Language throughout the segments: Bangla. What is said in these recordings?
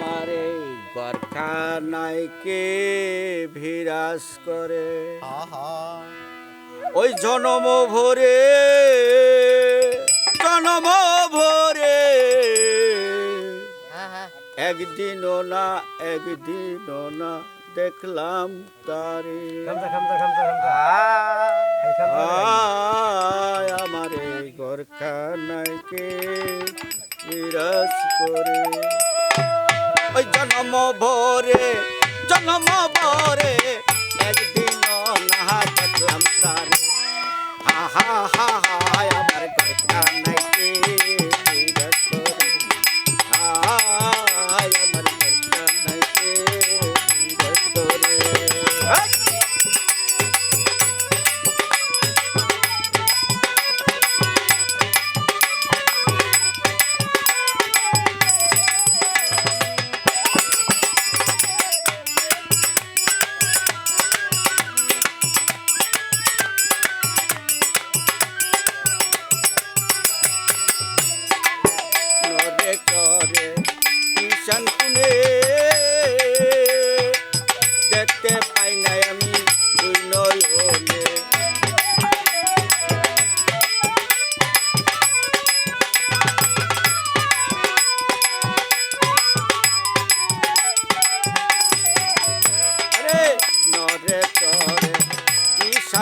আমার এই গরখানায় কে ভিরাস করে। আহা। ওই জনম ভরে জনম ভরে। আহা একদিনও না একদিনও না দেখলাম তারে। আমার এই গরখানায় কে বিরাজ করে। ওই জনম ভোরে জনম ভোরে একদিন না দেখলাম তারে।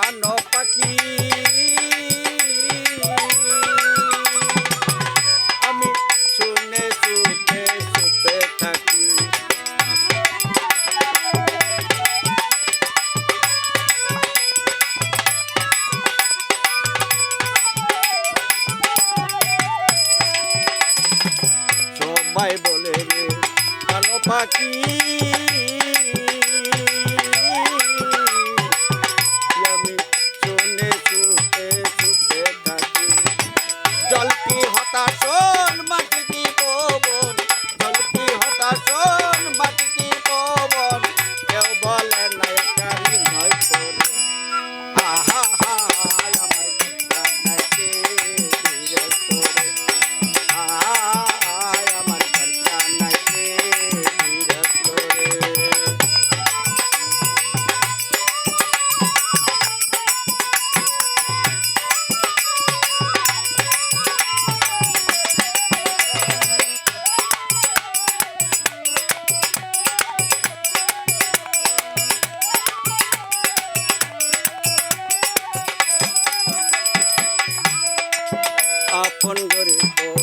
পান পাখি। আমি শুনে সুপে সুপে থাকি। সবাই বলে রে পান পাখি। এখন গরিব